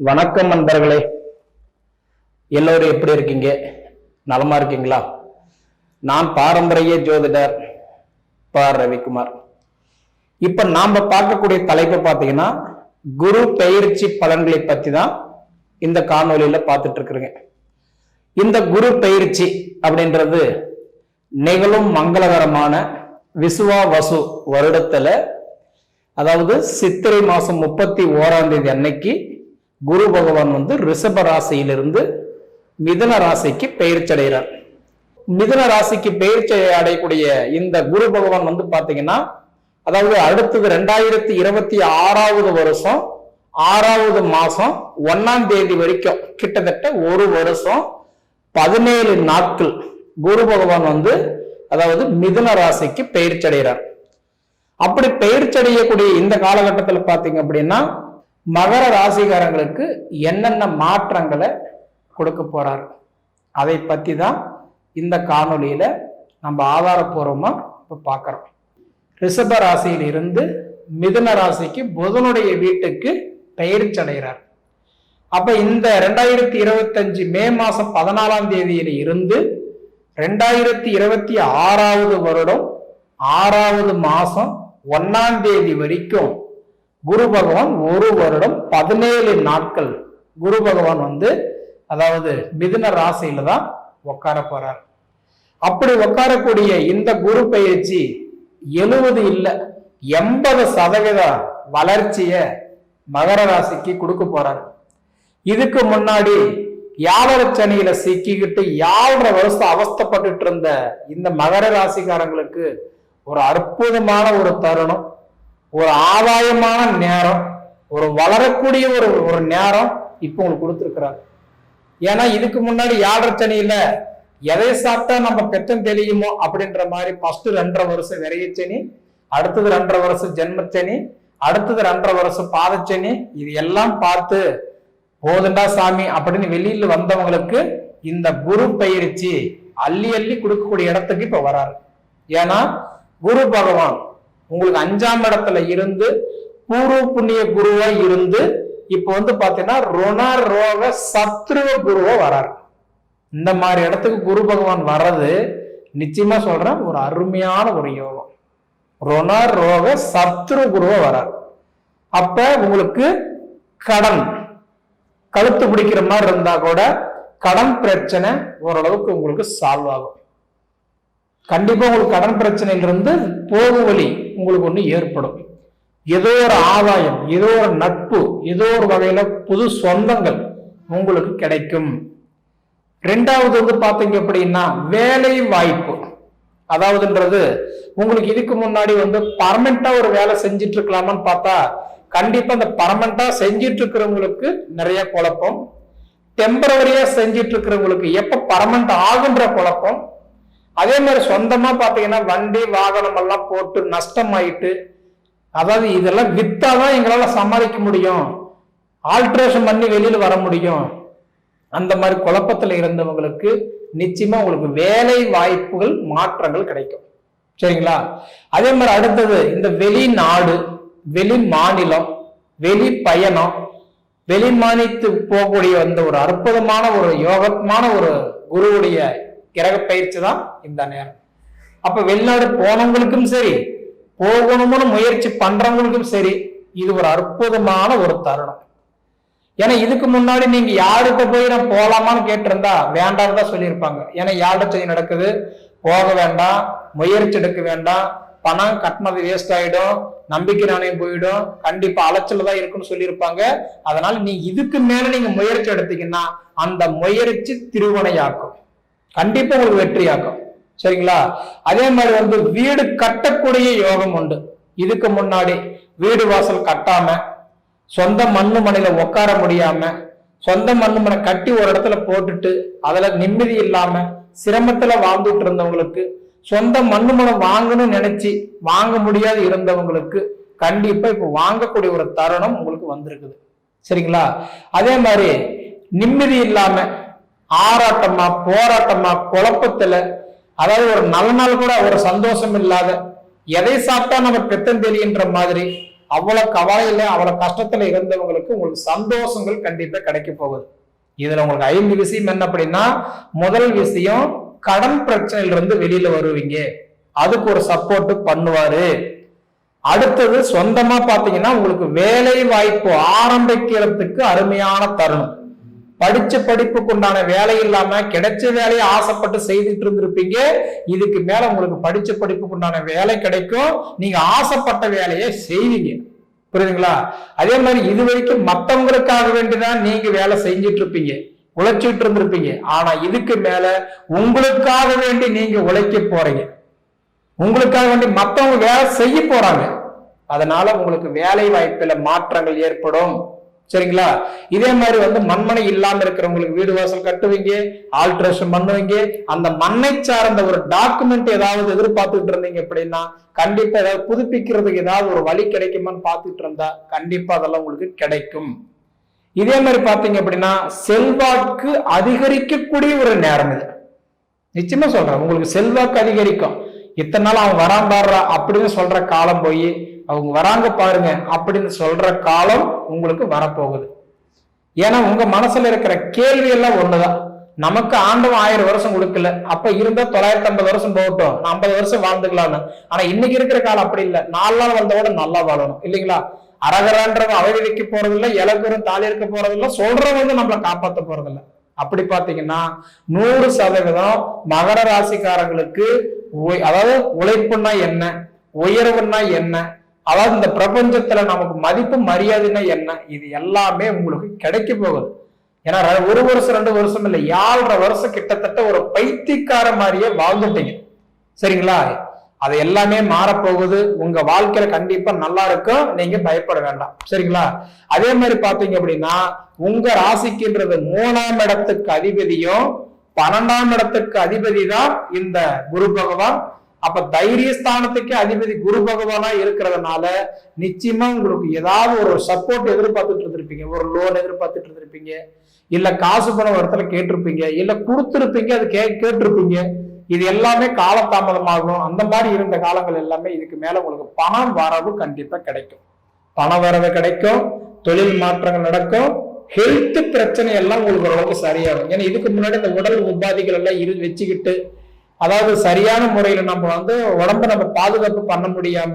வணக்கம் நண்பர்களே. எல்லோரும் எப்படி இருக்கீங்க? நலமா இருக்கீங்களா? நான் பாரம்பரிய ஜோதிடர் ப. ரவிக்குமார். இப்ப நாம பார்க்கக்கூடிய தலைப்பு பார்த்தீங்கன்னா குரு பெயர்ச்சி பலன்களை பத்தி தான் இந்த காணொலியில பார்த்துட்டு இருக்கிறேங்க இந்த குரு பெயர்ச்சி அப்படின்றது நிகழும் மங்களகரமான விசுவா வசு வருடத்துல அதாவது சித்திரை மாசம் முப்பத்தி ஓராம் தேதி அன்னைக்கு குரு பகவான் வந்து ரிஷப ராசியிலிருந்து மிதுன ராசிக்கு பெயர்ச்சி அடைகிறார். மிதுன ராசிக்கு பெயர்ச்சி அடையக்கூடிய இந்த குரு பகவான் வந்து பாத்தீங்கன்னா அதாவது அடுத்தது ரெண்டாயிரத்தி இருபத்தி ஆறாவது வருஷம் ஆறாவது மாசம் ஒன்னாம் தேதி வரைக்கும் கிட்டத்தட்ட ஒரு வருஷம் பதினேழு நாட்கள் குரு பகவான் வந்து அதாவது மிதுன ராசிக்கு பெயர்ச்சி அடைகிறார். அப்படி பெயர்ச்சடையக்கூடிய இந்த காலகட்டத்தில் பார்த்தீங்க அப்படின்னா மகர ராசிகாரங்களுக்கு என்னென்ன மாற்றங்களை கொடுக்க போறார்? அதை பத்தி தான் இந்த காணொலியில் நம்ம ஆதாரப்பூர்வமா இப்போ பார்க்குறோம். ரிஷப ராசியில் இருந்து மிதுன ராசிக்கு புதனுடைய வீட்டுக்கு பெயர்ச்சடைகிறார் அப்ப இந்த ரெண்டாயிரத்தி இருபத்தஞ்சு மே மாசம் பதினாலாம் தேதியில இருந்து ரெண்டாயிரத்தி இருபத்தி ஆறாவது வருடம் ஆறாவது மாசம் ஒன்னாம் தேதி வரைக்கும் குரு பகவான் ஒரு வருடம் பதினேழு நாட்கள். குரு பகவான் வந்து அதாவது மிதுன ராசியில தான் உட்கார போறார். அப்படி உட்காரக்கூடிய இந்த குரு பயிற்சி எழுபது இல்லை எண்பது சதவீத வளர்ச்சிய மகர ராசிக்கு கொடுக்க போறார். இதுக்கு முன்னாடி யாழர சனியில சிக்கிக்கிட்டு யாழரை வருஷம் அவஸ்தப்பட்டுட்டு இருந்த இந்த மகர ராசிக்காரங்களுக்கு ஒரு அற்புதமான ஒரு தருணம். ஒரு ஆதாயமான நேரம் ஒரு வளரக்கூடிய ஒரு ஒரு நேரம் இப்போ உங்களுக்கு கொடுத்துருக்கிறார். ஏன்னா இதுக்கு முன்னாடி யாழர சனியில எதை சாப்பிட்டா நம்ம பெத்தம் தெரியுமோ அப்படின்ற மாதிரி ஃபர்ஸ்ட் ரெண்டரை வருஷம் விரையச்சனி அடுத்தது ரெண்டரை வருஷம் ஜென்மச்சனி அடுத்தது ரெண்டரை வருஷம் பாதச்சனி இது எல்லாம் பார்த்து போதுண்டா சாமி அப்படின்னு வெளியில வந்தவங்களுக்கு இந்த குரு பயிற்சி அள்ளி அள்ளி கொடுக்கக்கூடிய இடத்துக்கு இப்ப வராரு. ஏன்னா குரு பகவான் உங்களுக்கு அஞ்சாம் இடத்துல இருந்து பூர்வ புண்ணிய குருவா இருந்து இப்ப வந்து பாத்தீங்கன்னா ருண ரோக சத்ருவ குருவா வராரு. இந்த மாதிரி இடத்துக்கு குரு பகவான் வர்றது நிச்சயமா சொல்றேன் ஒரு அருமையான ஒரு யோகம். ருண ரோக சத்ரு குருவா வரார். அப்ப உங்களுக்கு கடன் கழுத்து பிடிக்கிற மாதிரி இருந்தா கூட கடன் பிரச்சனை ஓரளவுக்கு உங்களுக்கு சால்வ் ஆகும். கண்டிப்பா உங்களுக்கு கடன் பிரச்சனையிலிருந்து போகும் வழி உங்களுக்கு ஒண்ணு ஏற்படும். ஏதோ ஒரு ஆதாயம் ஏதோ ஒரு நட்பு ஏதோ ஒரு வகையில புது சொந்தங்கள் உங்களுக்கு கிடைக்கும். ரெண்டாவது வந்து பாத்தீங்க அப்படின்னா வேலை வாய்ப்பு. அதாவதுன்றது உங்களுக்கு இதுக்கு முன்னாடி வந்து பர்மனண்டா ஒரு வேலை செஞ்சுட்டு இருக்கலாமான்னு பார்த்தா கண்டிப்பா அந்த பர்மனண்டா செஞ்சிட்டு இருக்கிறவங்களுக்கு நிறைய குழப்பம். டெம்பரவரியா செஞ்சிட்டு இருக்கிறவங்களுக்கு எப்ப பர்மனண்ட் ஆகுன்ற குழப்பம். அதே மாதிரி சொந்தமாக பார்த்தீங்கன்னா வண்டி வாகனம் எல்லாம் போட்டு நஷ்டமாயிட்டு அதாவது இதெல்லாம் வித்தாதான் எங்களால் சமாளிக்க முடியும். ஆல்ட்ரேஷன் பண்ணி வெளியில் வர முடியும். அந்த மாதிரி குழப்பத்தில் இருந்தவங்களுக்கு நிச்சயமாக உங்களுக்கு வேலை வாய்ப்புகள் மாற்றங்கள் கிடைக்கும். சரிங்களா? அதே மாதிரி அடுத்தது இந்த வெளிநாடு வெளி மாநிலம் வெளி பயணம் வெளி போகக்கூடிய அந்த ஒரு அற்புதமான ஒரு யோகமான ஒரு குருவுடைய கிரக பயிற்சி தான் இந்த நேரம். அப்ப வெளிநாடு போனவங்களுக்கும் சரி போகணும்னு முயற்சி பண்றவங்களுக்கும் சரி இது ஒரு அற்புதமான ஒரு தருணம். ஏன்னா இதுக்கு முன்னாடி நீங்க யார்கிட்ட போய் நான் போலாமான்னு கேட்டிருந்தா வேண்டாம் தான் சொல்லியிருப்பாங்க. ஏன்னா யார்கிட்ட செய்ய நடக்குது? போக வேண்டாம் முயற்சி எடுக்க வேண்டாம் பணம் கட்டினது வேஸ்ட் ஆயிடும் நம்பிக்கை நாணயம் போயிடும் கண்டிப்பா அலைச்சல் தான் இருக்குன்னு சொல்லியிருப்பாங்க. அதனால நீ இதுக்கு மேல நீங்க முயற்சி எடுத்தீங்கன்னா அந்த முயற்சி திருவனையாக்கும். கண்டிப்பா உங்களுக்கு வெற்றியாக்கும். சரிங்களா? அதே மாதிரி வந்து வீடு கட்டக்கூடிய யோகம் உண்டு. இதுக்கு முன்னாடி வீடு வாசல் கட்டாம சொந்த மண்ணு மனையில உட்கார முடியாம சொந்த மண்ணு மனை கட்டி ஒரு இடத்துல போட்டுட்டு அதுல நிம்மதி இல்லாம சிரமத்துல வாழ்ந்துட்டு இருந்தவங்களுக்கு சொந்த மண்ணு மனை வாங்கணும்னு நினைச்சு வாங்க முடியாது இருந்தவங்களுக்கு கண்டிப்பா இப்ப வாங்கக்கூடிய ஒரு தருணம் உங்களுக்கு வந்திருக்குது. சரிங்களா? அதே மாதிரி நிம்மதி இல்லாம ஆராட்டமா போராட்டமா குழப்பத்துல அதாவது ஒரு நல்ல நாள் கூட ஒரு சந்தோஷம் இல்லாத எதை சாப்பிட்டா நம்ம பெத்தம் தெரியுன்ற மாதிரி அவ்வளவு கவலையில அவ்வளவு கஷ்டத்துல இருந்தவங்களுக்கு உங்களுக்கு சந்தோஷங்கள் கண்டிப்பா கிடைக்க போகுது. இதுல உங்களுக்கு ஐந்து விஷயம் என்ன அப்படின்னா முதல் விஷயம் கடன் பிரச்சனையில இருந்து வெளியில வருவீங்க. அதுக்கு ஒரு சப்போர்ட் பண்ணுவாரு. அடுத்தது சொந்தமா பாத்தீங்கன்னா உங்களுக்கு வேலை வாய்ப்பு ஆரம்பிக்கிறதுக்கு அருமையான தருணம். படிச்ச படிப்புக்கு உண்டான வேலை இல்லாம கிடைச்ச வேலையை ஆசைப்பட்டு செய்துட்டு இருந்திருப்பீங்க. இதுக்கு மேல உங்களுக்கு படிச்ச படிப்புக்கு உண்டான வேலை கிடைக்கும். நீங்க ஆசைப்பட்ட வேலையை செய்வீங்க. புரியுதுங்களா? அதே மாதிரி இது வரைக்கும் மத்தவங்களுக்காக வேண்டிதான் நீங்க வேலை செஞ்சுட்டு இருப்பீங்க. உழைச்சிட்டு இருந்திருப்பீங்க. ஆனா இதுக்கு மேல உங்களுக்காக வேண்டி நீங்க உழைக்க போறீங்க. உங்களுக்காக வேண்டி மத்தவங்க வேலை செய்ய போறாங்க. அதனால உங்களுக்கு வேலை வாய்ப்பில் மாற்றங்கள் ஏற்படும். சரிங்களா? இதே மாதிரி வந்து மண்மனை இல்லாம இருக்கிறவங்களுக்கு வீடு வாசல் கட்டுவீங்க ஆல்ட்ரேஷன் பண்ணுவீங்க. அந்த மண்ணை சார்ந்த ஒரு டாக்குமெண்ட் ஏதாவது எதிர்பார்த்துட்டு இருந்தீங்க அப்படின்னா கண்டிப்பா ஏதாவது புதுப்பிக்கிறதுக்கு ஏதாவது ஒரு வழி கிடைக்குமான்னு பார்த்துட்டு இருந்தா கண்டிப்பா அதெல்லாம் உங்களுக்கு கிடைக்கும். இதே மாதிரி பாத்தீங்க அப்படின்னா செல்வாக்கு அதிகரிக்கக்கூடிய ஒரு நேரம் இது. நிச்சயமா சொல்றேன் உங்களுக்கு செல்வாக்கு அதிகரிக்கும். இத்தனை நாள் அவன் வரான் பாடுறா அப்படின்னு சொல்ற காலம் போய் அவங்க வராங்க பாருங்க அப்படின்னு சொல்ற காலம் உங்களுக்கு வரப்போகுது. ஏன்னா உங்க மனசுல இருக்கிற கேள்வி எல்லாம் ஒண்ணுதான். நமக்கு ஆண்டவன் ஆயிரம் வருஷம் கொடுக்கல. அப்ப இருந்தா தொள்ளாயிரத்தி ஐம்பது வருஷம் போகட்டும். ஐம்பது வருஷம் வாழ்ந்துக்கலாம்னு. ஆனா இன்னைக்கு இருக்கிற காலம் அப்படி இல்லை. நாலு நாள் வந்தவோட நல்லா வாழணும். இல்லைங்களா? அரகரான்றவன் வைக்க போறதில்ல இலக்குறும் தாலி இருக்க போறதில்ல சொல்றவங்க வந்து நம்மளை காப்பாத்த போறதில்ல. அப்படி பாத்தீங்கன்னா நூறு சதவீதம் மகர ராசிக்காரங்களுக்கு அதாவது உழைப்புன்னா என்ன? உயர்வுன்னா என்ன? அதாவது இந்த பிரபஞ்சத்துல நமக்கு மதிப்பு மரியாதைன்னா என்ன? இது எல்லாமே உங்களுக்கு கிடைக்க போகுது. ஏன்னா ஒரு வருஷம் ரெண்டு வருஷம் இல்லை. ஏழரை வருஷம் கிட்டத்தட்ட ஒரு பைத்தியக்கார மாதிரியே வாழ்ந்துட்டீங்க. சரிங்களா? அது எல்லாமே மாறப்போகுது. உங்க வாழ்க்கையில கண்டிப்பா நல்லா இருக்கும். நீங்க பயப்பட வேண்டாம். சரிங்களா? அதே மாதிரி பாத்தீங்க அப்படின்னா உங்க ராசிக்குன்றது மூணாம் இடத்துக்கு அதிபதியும் பன்னெண்டாம் இடத்துக்கு அதிபதி தான் இந்த குரு பகவான். அப்ப தைரியஸ்தானத்துக்கே அதிபதி குரு பகவானா இருக்கிறதுனால நிச்சயமா உங்களுக்கு ஏதாவது ஒரு சப்போர்ட் எதிர்பார்த்துட்டு இருந்திருப்பீங்க. ஒரு லோன் எதிர்பார்த்துட்டு இருந்திருப்பீங்க. இல்ல காசு பணம் ஒரு இடத்துல கேட்டிருப்பீங்க. இல்ல கொடுத்துருப்பீங்க அது கே கேட்டிருப்பீங்க. இது எல்லாமே காலதாமதமாகும் அந்த மாதிரி இருந்த காலங்கள் எல்லாமே இதுக்கு மேல உங்களுக்கு பணம் வரவு கண்டிப்பா கிடைக்கும். பண வரவு கிடைக்கும். தொழில் மாற்றங்கள் நடக்கும். ஹெல்த் பிரச்சனை எல்லாம் உங்களுக்கு ஓரளவுக்கு சரியாகும். ஏன்னா இதுக்கு முன்னாடி இந்த உடல் உபாதிகள் எல்லாம் இரு வச்சுக்கிட்டு அதாவது சரியான முறையில் நம்ம வந்து உடம்ப நம்ம பாதுகாப்பு பண்ண முடியாம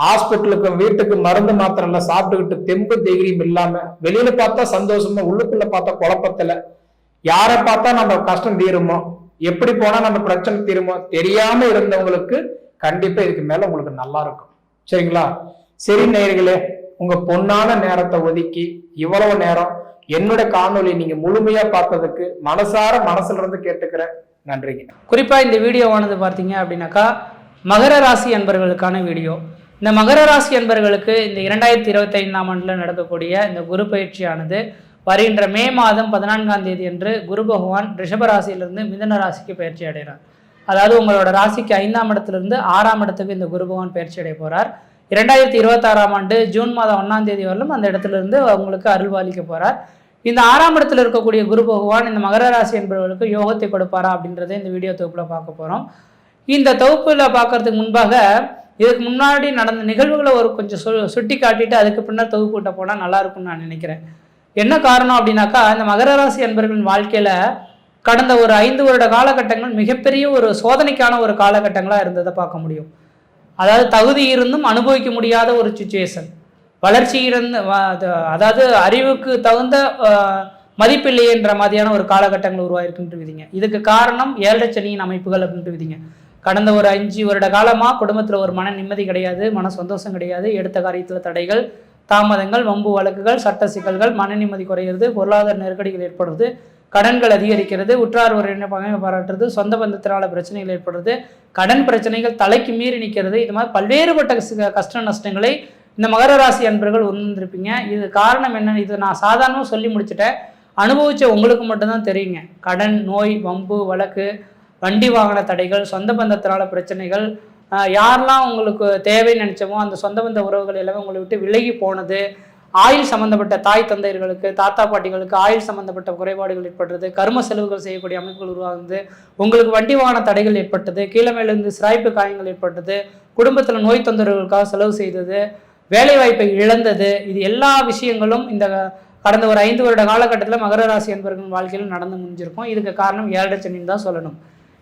ஹாஸ்பிட்டலுக்கும் வீட்டுக்கு மருந்து மாத்திரம் சாப்பிட்டுக்கிட்டு தெம்பு தைரியம் இல்லாம வெளியில பார்த்தா சந்தோஷமா உள்ளுக்குள்ள பார்த்தா குழப்பத்துல யாரை பார்த்தா நம்ம கஷ்டம் தீருமோ எப்படி போனா நம்ம பிரச்சனை தீருமோ தெரியாம இருந்தவங்களுக்கு கண்டிப்பா இதுக்கு மேல உங்களுக்கு நல்லா இருக்கும். சரிங்களா? சரி நேர்களே உங்க பொன்னான நேரத்தை ஒதுக்கி இவ்வளவு நேரம் என்னோட காணொளி நீங்க முழுமையா பார்த்ததுக்கு மனசார மனசுல இருந்து கேட்டுக்கிறேன். நன்றிங்க. குறிப்பாக இந்த வீடியோவானது பார்த்தீங்க அப்படின்னாக்கா மகர ராசி அன்பர்களுக்கான வீடியோ இந்த மகர ராசி அன்பர்களுக்கு இந்த இரண்டாயிரத்தி இருபத்தைந்தாம் ஆண்டில் நடக்கக்கூடிய இந்த குரு பயிற்சியானது வருகின்ற மே மாதம் பதினான்காம் தேதி அன்று குரு பகவான் ரிஷப ராசியிலிருந்து மிதன ராசிக்கு பயிற்சி அடைகிறார். அதாவது உங்களோட ராசிக்கு ஐந்தாம் இடத்திலிருந்து ஆறாம் இடத்துக்கு இந்த குரு பகவான் பயிற்சி அடைய போகிறார் இரண்டாயிரத்தி இருபத்தாறாம் ஆண்டு ஜூன் மாதம் ஒன்றாம் தேதி வரலும் அந்த இடத்துலேருந்து உங்களுக்கு அருள்வாளிக்க போகிறார் இந்த ஆறாம் இடத்துல இருக்கக்கூடிய குரு பகவான் இந்த மகர ராசி என்பவர்களுக்கு யோகத்தை கொடுப்பாரா அப்படின்றத இந்த வீடியோ தொகுப்பில் பார்க்க போகிறோம் இந்த தொகுப்பில் பார்க்கறதுக்கு முன்பாக இதுக்கு முன்னாடி நடந்த நிகழ்வுகளை ஒரு கொஞ்சம் சு சுட்டி காட்டிட்டு அதுக்கு பின்னர் தொகுப்புகிட்ட போனால் நல்லா இருக்கும்னு நான் நினைக்கிறேன். என்ன காரணம் அப்படின்னாக்கா இந்த மகர ராசி என்பர்களின் வாழ்க்கையில் கடந்த ஒரு ஐந்து வருட காலகட்டங்கள் மிகப்பெரிய ஒரு சோதனைக்கான ஒரு காலகட்டங்களாக இருந்ததை பார்க்க முடியும். அதாவது தகுதி இருந்தும் அனுபவிக்க முடியாத ஒரு சுச்சுவேஷன் வளர்ச்சி இருந்து அதாவது அறிவுக்கு தகுந்த மதிப்பில்லைன்ற மாதிரியான ஒரு காலகட்டங்கள் உருவாயிருக்குன்ட்டு விதிங்க இதுக்கு காரணம் ஏழரை சனியின் அமைப்புகள் அப்படின்ட்டு விதிங்க. கடந்த ஒரு அஞ்சு வருட காலமாக குடும்பத்தில் ஒரு மன நிம்மதி கிடையாது மன சந்தோஷம் கிடையாது எடுத்த காரியத்தில் தடைகள் தாமதங்கள் வம்பு வழக்குகள் சட்ட சிக்கல்கள் மன நிம்மதி குறையிறது பொருளாதார நெருக்கடிகள் ஏற்படுறது கடன்கள் அதிகரிக்கிறது உற்றார் உறவினர் பகைமை பாராட்டுறது சொந்த பந்தத்தினால பிரச்சனைகள் ஏற்படுறது கடன் பிரச்சனைகள் தலைக்கு மீறி நிற்கிறது இது மாதிரி பல்வேறுபட்ட கஷ்ட நஷ்டங்களை இந்த மகர ராசி அன்பர்கள் உணர்ந்திருப்பீங்க. இது காரணம் என்னன்னு இது நான் சாதாரணமாக சொல்லி முடிச்சிட்டேன். அனுபவிச்ச உங்களுக்கு மட்டும்தான் தெரியுங்க. கடன் நோய் வம்பு வழக்கு வண்டி வாகன தடைகள் சொந்த பந்தத்தினால பிரச்சனைகள் யாரெல்லாம் உங்களுக்கு தேவைன்னு நினச்சமோ அந்த சொந்த பந்த உறவுகள் எல்லாமே உங்களை விட்டு விலகி போனது ஆயுள் சம்பந்தப்பட்ட தாய் தந்தையர்களுக்கு தாத்தா பாட்டிகளுக்கு ஆயுள் சம்பந்தப்பட்ட குறைபாடுகள் ஏற்படுறது கரும செலவுகள் செய்யக்கூடிய அமைப்புகள் உருவாகுது உங்களுக்கு வண்டி வாகன தடைகள் ஏற்பட்டது கீழே சிராய்ப்பு காயங்கள் ஏற்பட்டது குடும்பத்தில் நோய் தொந்தரவுகளுக்காக செலவு செய்தது வேலைவாய்ப்பை இழந்தது. இது எல்லா விஷயங்களும் இந்த கடந்த ஒரு ஐந்து வருட காலகட்டத்தில் மகர ராசி என்பவர்களின் வாழ்க்கையில் நடந்து முடிஞ்சிருக்கும். இதுக்கு காரணம் ஏழரை சனின்னு தான் சொல்லணும்.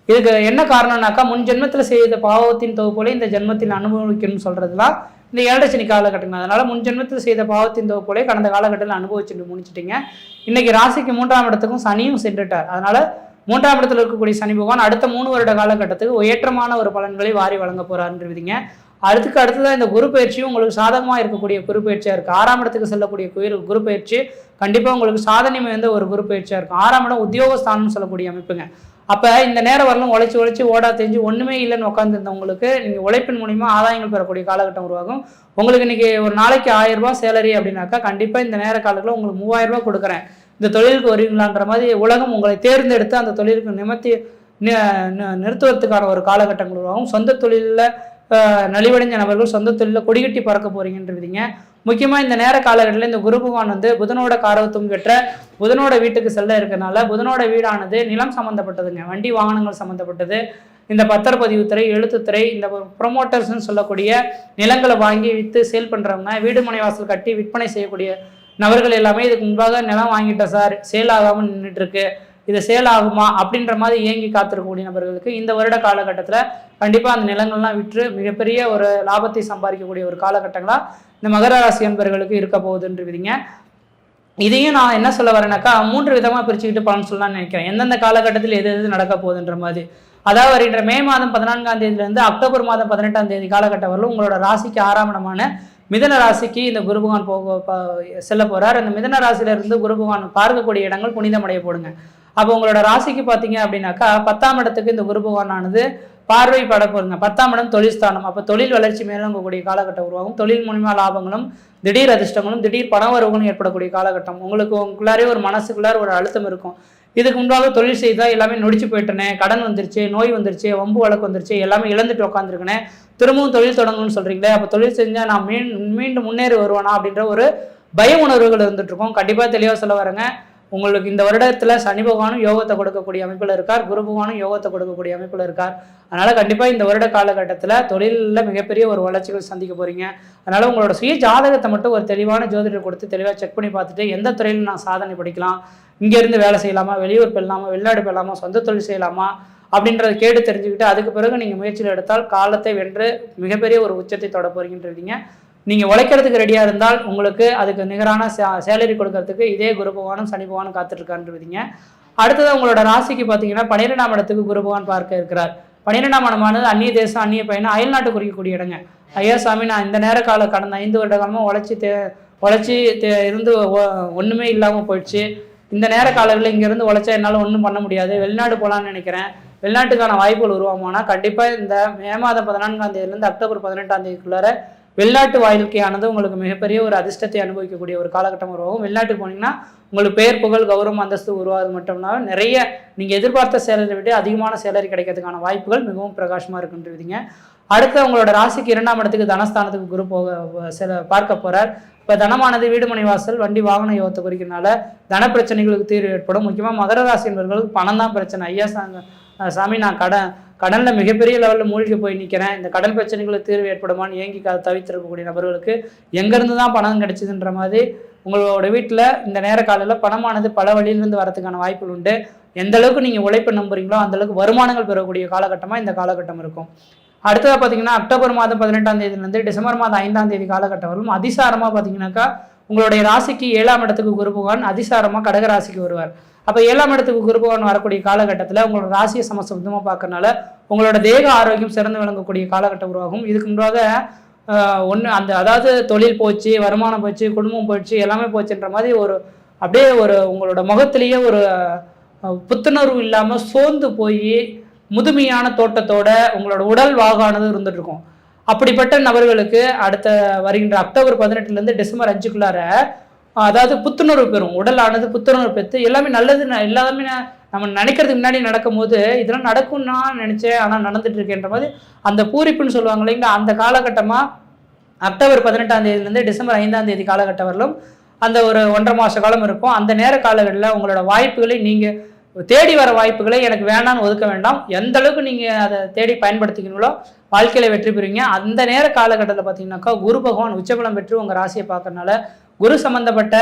இதுக்கு என்ன காரணம்னாக்கா முன் ஜென்மத்தில் செய்த பாவத்தின் தொகுப்போல இந்த ஜென்மத்தில் அனுபவிக்கணும்னு சொல்கிறதுலாம் இந்த ஏழரை சனி காலகட்டம் முன் ஜென்மத்தில் செய்த பாவத்தின் தொகுப்போலே கடந்த காலகட்டத்தில் அனுபவிச்சுட்டு முடிச்சிட்டிங்க. இன்னைக்கு ராசிக்கு மூன்றாம் இடத்துக்கும் சனியும் சென்றுட்டார். அதனால் மூன்றாம் இடத்தில் இருக்கக்கூடிய சனி பகவான் அடுத்த மூணு வருட காலகட்டத்துக்கு உயற்றமான ஒரு பலன்களை வாரி வழங்க போறாருன்றீங்க அடுத்துக்கு அடுத்ததான் இந்த குரு பயிற்சியும் உங்களுக்கு சாதகமாக இருக்கக்கூடிய குரு பயிற்சியாக இருக்குது ஆறாம் இடத்துக்கு செல்லக்கூடிய குரு குரு பயிற்சி கண்டிப்பாக உங்களுக்கு சாதனை மிகுந்த ஒரு குரு பயிற்சியாக இருக்கும். ஆறாம் இடம் உத்தியோகஸ்தானம் சொல்லக்கூடிய அமைப்புங்க. அப்போ இந்த நேரம் வரலாம் உழைச்சி உழைச்சி ஓடா தெரிஞ்சு ஒன்றுமே இல்லைன்னு உட்காந்துருந்தவங்களுக்கு நீங்கள் உழைப்பின் மூலிமா ஆதாயங்கள் பெறக்கூடிய காலகட்டம் உருவாகும். உங்களுக்கு இன்னைக்கு ஒரு நாளைக்கு ஆயிரரூபா சேலரி அப்படின்னாக்கா கண்டிப்பாக இந்த நேர காலத்தில் உங்களுக்கு மூவாயிரம் கொடுக்குறேன். இந்த தொழிலுக்கு வருவீங்களான்ற மாதிரி உலகம் உங்களை தேர்ந்தெடுத்து அந்த தொழிலுக்கு நிமத்தி நிறுத்துவதற்கான ஒரு காலகட்டங்கள் உருவாகும். சொந்த தொழிலில் நலிவடைஞ்ச நபர்கள் சொந்த தொழிலில் கொடிகட்டி பறக்க போகிறீங்கன்றதுங்க முக்கியமாக இந்த நேர காலகட்டத்தில் இந்த குரு பகவான் வந்து புதனோட காரகத்துவம் பெற்ற புதனோட வீட்டுக்கு செல்ல இருக்கிறனால புதனோட வீடானது நிலம் சம்மந்தப்பட்டதுங்க வண்டி வாகனங்கள் சம்மந்தப்பட்டது இந்த பத்திரப்பதிவுத்துறை எழுத்துத்துறை இந்த ப்ரொமோட்டர்ஸ்ன்னு சொல்லக்கூடிய நிலங்களை வாங்கி விற்று சேல் பண்ணுறவங்க வீடு மனை வாசல் கட்டி விற்பனை செய்யக்கூடிய நபர்கள் எல்லாமே இதுக்கு முன்பாக நிலம் வாங்கிட்டேன் சார் சேல் ஆகாமல் நின்றுட்டுருக்கு இது சேல் ஆகுமா அப்படின்ற மாதிரி இயங்கி காத்திருக்கக்கூடிய நபர்களுக்கு இந்த வருட காலகட்டத்தில் கண்டிப்பாக அந்த நிலங்கள்லாம் விற்று மிகப்பெரிய ஒரு லாபத்தை சம்பாதிக்கக்கூடிய ஒரு காலகட்டங்களா இந்த மகர ராசி என்பர்களுக்கு இருக்க போகுதுன்றவிதிங்க இதையும் நான் என்ன சொல்ல வரேனாக்கா மூன்று விதமாக பிரிச்சுக்கிட்டு பலன் சொல்லலாம்னு நினைக்கிறேன். எந்தெந்த காலகட்டத்தில் எது எது நடக்க போகுதுன்ற மாதிரி. அதாவது வருகின்ற மே மாதம் பதினான்காம் தேதியிலேருந்து அக்டோபர் மாதம் பதினெட்டாம் தேதி காலகட்டம் வரலும் உங்களோட ராசிக்கு ஆறாம் மிதன ராசிக்கு இந்த குரு பகவான் போக செல்ல போகிறார் அந்த மிதன ராசியில இருந்து குரு பகவான் பார்க்கக்கூடிய இடங்கள் புனிதமடைய போடுங்க. அப்போ உங்களோட ராசிக்கு பார்த்தீங்க அப்படின்னாக்கா பத்தாம் இடத்துக்கு இந்த குரு பகவானானது பார்வை பட போருங்க பத்தாம் இடம் தொழில்ஸ்தானம் அப்போ தொழில் வளர்ச்சி மேலோங்கக்கூடிய காலகட்டம் உருவாகும். தொழில் மூலிமா லாபங்களும் திடீர் அதிர்ஷ்டங்களும் திடீர் பண வரவுகளும் ஏற்படக்கூடிய காலகட்டம். உங்களுக்கு உங்களுக்குள்ளாரே ஒரு மனசுக்குள்ளார ஒரு அழுத்தம் இருக்கும். இதுக்கு முன்பாக தொழில் செய்தால் எல்லாமே நொடிச்சு போயிட்டனே கடன் வந்துருச்சு நோய் வந்துருச்சு வம்பு வழக்கு வந்துருச்சு எல்லாமே இழந்துட்டு உட்காந்துருக்கனே திரும்பவும் தொழில் தொடங்கணும்னு சொல்கிறீங்களே அப்போ தொழில் செஞ்சால் நான் மீன் மீண்டும் முன்னேறி வருவானா அப்படின்ற ஒரு பய உணர்வுகள் இருந்துட்டு கண்டிப்பாக தெளிவாக சொல்ல வரேங்க. உங்களுக்கு இந்த வருடத்தில் சனி பகவானும் யோகத்தை கொடுக்கக்கூடிய அமைப்பில் இருக்கார். குரு பகவானும் யோகத்தை கொடுக்கக்கூடிய அமைப்பில் இருக்கார். அதனால் கண்டிப்பாக இந்த வருட காலகட்டத்தில் தொழிலில் மிகப்பெரிய ஒரு வளர்ச்சிகள் சந்திக்க போகிறீங்க அதனால் உங்களோட சுய ஜாதகத்தை மட்டும் ஒரு தெளிவான ஜோதிடர் கொடுத்து தெளிவாக செக் பண்ணி பார்த்துட்டு எந்த துறையில் நான் சாதனை படிக்கலாம்? இங்கேருந்து வேலை செய்யலாமா? வெளியூர் போயிடலாமா? வெளிநாடு போயிடலாமா? சொந்த தொழில் செய்யலாமா? அப்படின்றத கேட்டு தெரிஞ்சுக்கிட்டு அதுக்கு பிறகு நீங்கள் முயற்சியில் எடுத்தால் காலத்தை வென்று மிகப்பெரிய ஒரு உச்சத்தை தொட போகிறீங்கன்றீங்க நீங்கள் உழைக்கிறதுக்கு ரெடியாக இருந்தால் உங்களுக்கு அதுக்கு நிகரான சேலரி கொடுக்கறதுக்கு இதே குரு பகவானும் சனி பகவானும் காத்துட்ருக்கான்றீங்க அடுத்தது உங்களோட ராசிக்கு பார்த்தீங்கன்னா பன்னிரெண்டாம் இடத்துக்கு குரு பகவான் பார்க்க இருக்கிறார். பன்னிரெண்டாம் இடமானது அந்நிய தேசம் அந்நிய பயணம் அயல்நாட்டு குறிக்கக்கூடிய இடங்க. ஐயா சாமி நான் இந்த நேர கால கடந்த ஐந்து வருட காலமாக உழைச்சி தே உழைச்சி தே இருந்து ஒன்றுமே இல்லாமல் போயிடுச்சு. இந்த நேர காலங்களில் இங்கேருந்து உழைச்சா என்னால் ஒன்றும் பண்ண முடியாது. வெளிநாடு போகலான்னு நினைக்கிறேன். வெளிநாட்டுக்கான வாய்ப்புகள் உருவாமானா கண்டிப்பாக இந்த மே மாதம் பதினான்காம் தேதியிலேருந்து அக்டோபர் பதினெட்டாம் தேதிக்குள்ளார வெளிநாட்டு வாழ்க்கையானது உங்களுக்கு மிகப்பெரிய ஒரு அதிர்ஷ்டத்தை அனுபவிக்கக்கூடிய ஒரு காலகட்டம் உருவாகும். வெளிநாட்டுக்கு போனீங்கன்னா உங்களுக்கு பெயர் புகழ் கௌரவம் அந்தஸ்து உருவாது மட்டும்னா நிறைய நீங்கள் எதிர்பார்த்த சேலரி விட அதிகமான சேலரி கிடைக்கிறதுக்கான வாய்ப்புகள் மிகவும் பிரகாசமாக இருக்குன்றீங்க. அடுத்து உங்களோட ராசிக்கு இரண்டாம் இடத்துக்கு தனஸ்தானத்துக்கு குரு போக சில பார்க்க போகிறார் இப்போ தனமானது வீடுமனை வாசல் வண்டி வாகன யோகத்தை குறிக்கிறனால தன பிரச்சனைகளுக்கு தீர்வு ஏற்படும். முக்கியமாக மகர ராசி என்பவர்களுக்கு பணம் தான் பிரச்சனை. ஐயா சாமி நான் கடன் கடலில் மிகப்பெரிய லெவலில் மூழ்கி போய் நிற்கிறேன் இந்த கடன் பிரச்சனைகளுக்கு தீர்வு ஏற்படுமான்னு ஏங்கி தவித்திருக்கக்கூடிய நபர்களுக்கு எங்கேருந்து தான் பணம் கிடைச்சதுன்ற மாதிரி உங்களோட வீட்டில் இந்த நேர காலையில் பணமானது பல வழியிலிருந்து வரதுக்கான வாய்ப்புகள் உண்டு. எந்த அளவுக்கு நீங்கள் உழைப்பு நம்புறீங்களோ அந்த அளவுக்கு வருமானங்கள் பெறக்கூடிய காலகட்டமாக இந்த காலகட்டம் இருக்கும். அடுத்ததாக பார்த்தீங்கன்னா அக்டோபர் மாதம் பதினெட்டாம் தேதியிலேருந்து டிசம்பர் மாதம் ஐந்தாம் தேதி காலகட்டம் வரும். அதிசாரமாக பார்த்தீங்கன்னாக்கா உங்களுடைய ராசிக்கு ஏழாம் இடத்துக்கு குரு பகவான் அதிசாரமாக கடக ராசிக்கு வருவார். அப்போ ஏழாம் இடத்துக்கு குருபகவான் வரக்கூடிய காலகட்டத்தில் உங்களோட ராசியை சமசப்தமாக பார்க்கறனால உங்களோட தேக ஆரோக்கியம் சிறந்து விளங்கக்கூடிய காலகட்டம் உருவாகும். இதுக்கு முன்பாக ஒன்று அந்த அதாவது தொழில் போச்சு வருமானம் போச்சு குடும்பம் போச்சு எல்லாமே போச்சுன்ற மாதிரி ஒரு அப்படியே ஒரு உங்களோட முகத்திலேயே ஒரு புத்துணர்வு இல்லாமல் சோர்ந்து போய் முதுமையான தோட்டத்தோட உங்களோட உடல் வாகானது இருந்துட்டு இருக்கும் அப்படிப்பட்ட நபர்களுக்கு அடுத்த வருகின்ற அக்டோபர் பதினெட்டுலேருந்து டிசம்பர் அஞ்சுக்குள்ளார அதாவது புத்துணர்வு பெறும் உடலானது புத்துணர்வு பெற்று எல்லாமே நல்லது எல்லாமே நம்ம நினைக்கிறதுக்கு முன்னாடி நடக்கும்போது இதெல்லாம் நடக்கும்னு நான் நினைச்சேன் ஆனால் நடந்துட்டு இருக்கேன்ற மாதிரி அந்த பூரிப்புன்னு சொல்லுவாங்க இல்லைங்களா அந்த காலகட்டமாக அக்டோபர் பதினெட்டாம் தேதியிலேருந்து டிசம்பர் ஐந்தாம் தேதி காலகட்டம் வரலும் அந்த ஒரு ஒன்றரை மாத காலம் இருக்கும். அந்த நேர காலகட்டத்தில் உங்களோட வாய்ப்புகளை நீங்கள் தேடி வர வாய்ப்புகளை எனக்கு வேண்டாம்னு ஒதுக்க வேண்டாம். எந்த அளவுக்கு நீங்கள் அதை தேடி பயன்படுத்திக்கிறீங்களோ வாழ்க்கையில் வெற்றி பெறுவீங்க. அந்த நேர காலகட்டத்தில் பார்த்தீங்கன்னாக்கா குரு பகவான் உச்சபலம் பெற்று உங்கள் ராசியை பார்க்கறனால குரு சம்பந்தப்பட்ட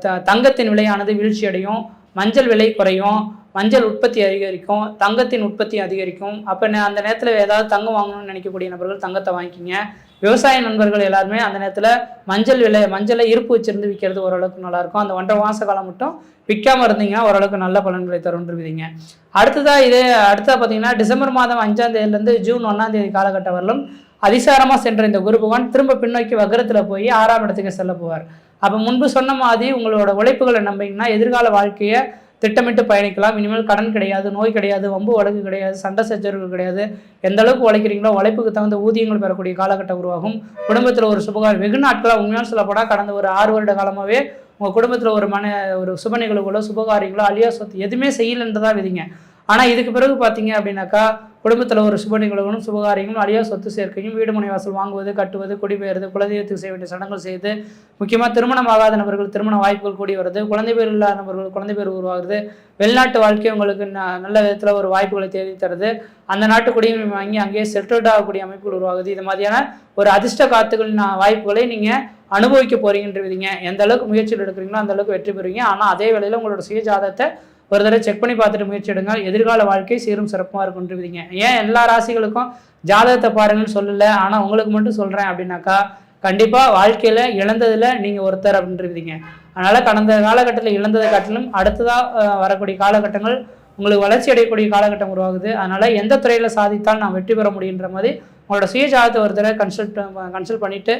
த- தங்கத்தின் விலையானது வீழ்ச்சி அடையும் மஞ்சள் விலை குறையும் மஞ்சள் உற்பத்தி அதிகரிக்கும் தங்கத்தின் உற்பத்தி அதிகரிக்கும். அப்போ அந்த நேரத்தில் ஏதாவது தங்கம் வாங்கணும்னு நினைக்கக்கூடிய நபர்கள் தங்கத்தை வாங்கிக்கிங்க. விவசாய நண்பர்கள் எல்லாருமே அந்த நேரத்தில் மஞ்சள் விலை மஞ்சளை இருப்பு வச்சிருந்து விற்கிறது ஓரளவுக்கு நல்லாயிருக்கும். அந்த ஒன்றரை மாச காலம் மட்டும் விற்காம இருந்தீங்கன்னா ஓரளவுக்கு நல்ல பலன்களை தருன்றுவிதிங்க அடுத்ததாக இதே அடுத்ததாக பார்த்தீங்கன்னா டிசம்பர் மாதம் அஞ்சாம் தேதியிலேருந்து ஜூன் ஒன்றாம் தேதி காலகட்டம் வரலும் அதிசாரமாக சென்ற இந்த குரு பகவான் திரும்ப பின்னோக்கி வக்கரத்தில் போய் ஆறாம் இடத்துக்கு செல்ல போவார். அப்போ முன்பு சொன்ன மாதிரி உங்களோட உழைப்புகளை நம்பிங்கன்னா எதிர்கால வாழ்க்கையை திட்டமிட்டு பயணிக்கலாம். இனிமேல் கடன் கிடையாது நோய் கிடையாது வம்பு வழக்கு கிடையாது சண்டை சச்சரவுகள் கிடையாது. எந்த அளவுக்கு உழைக்கிறீங்களோ உழைப்புக்கு தகுந்த ஊதியங்கள் பெறக்கூடிய காலகட்டம் உருவாகும். குடும்பத்தில் ஒரு சுபகாரம் வெகு நாட்களாக உண்மையான சொல்லப்போனால் கடந்த ஒரு ஆறு வருட காலமாகவே உங்கள் குடும்பத்தில் ஒரு மன ஒரு சுப நிகழ்வுகளோ சுபகாரியங்களோ அழியா சொத்து எதுவுமே செய்யலைன்றதா விதிங்க. ஆனால் இதுக்கு பிறகு பார்த்தீங்க அப்படின்னாக்கா குடும்பத்தில் ஒரு சுப நிகழ்வுகளும் சுபகாரியங்களும் அழியா சொத்து சேர்க்கையும் வீடு மனை வாசல் வாங்குவது கட்டுவது குடிபெயர்வது குலதெய்வத்துக்கு செய்ய வேண்டிய சடங்குகள் செய்து முக்கியமாக திருமணம் ஆகாத நபர்கள் திருமண வாய்ப்புகள் கூடி வருது. குழந்தை பேர் இல்லாத நபர்கள் குழந்தை பேர் உருவாகுது. வெளிநாட்டு வாழ்க்கை உங்களுக்கு ந- நல்ல விதத்தில் ஒரு வாய்ப்புகளை தேடி தருது. அந்த நாட்டு குடியுரிமை வாங்கி அங்கேயே செட்டில்ட் ஆகக்கூடிய அமைப்புகள் உருவாகுது. இது மாதிரியான ஒரு அதிர்ஷ்ட காத்துகளின் வாய்ப்புகளை நீங்கள் அனுபவிக்க போறீங்கன்றீங்க. எந்த அளவுக்கு முயற்சிகள் எடுக்கிறீங்களோ அந்த அளவுக்கு வெற்றி பெறுவீங்க. ஆனால் அதே வேளையில் உங்களோட சுய ஜாதத்தை ஒரு தடவை செக் பண்ணி பார்த்துட்டு முயற்சி எடுங்க. எதிர்கால வாழ்க்கை சீரும் சிறப்பாக இருக்குன்றீங்க ஏன் எல்லா ராசிகளுக்கும் ஜாதகத்தை பாருங்கன்னு சொல்லலை ஆனால் உங்களுக்கு மட்டும் சொல்கிறேன் அப்படின்னாக்கா கண்டிப்பாக வாழ்க்கையில் இழந்ததில் நீங்கள் ஒருத்தர் அப்படின்றீங்க அதனால் கடந்த காலகட்டத்தில் இழந்ததை காட்டிலும் அடுத்ததாக வரக்கூடிய காலகட்டங்கள் உங்களுக்கு வளர்ச்சி அடையக்கூடிய காலகட்டம் உருவாகுது. அதனால் எந்த துறையில் சாதித்தால் நான் வெற்றி பெற முடியுன்ற மாதிரி உங்களோட சுயஜாதத்தை ஒருத்தரை ஒரு தடவை கன்சல்ட் கன்சல்ட் பண்ணிவிட்டு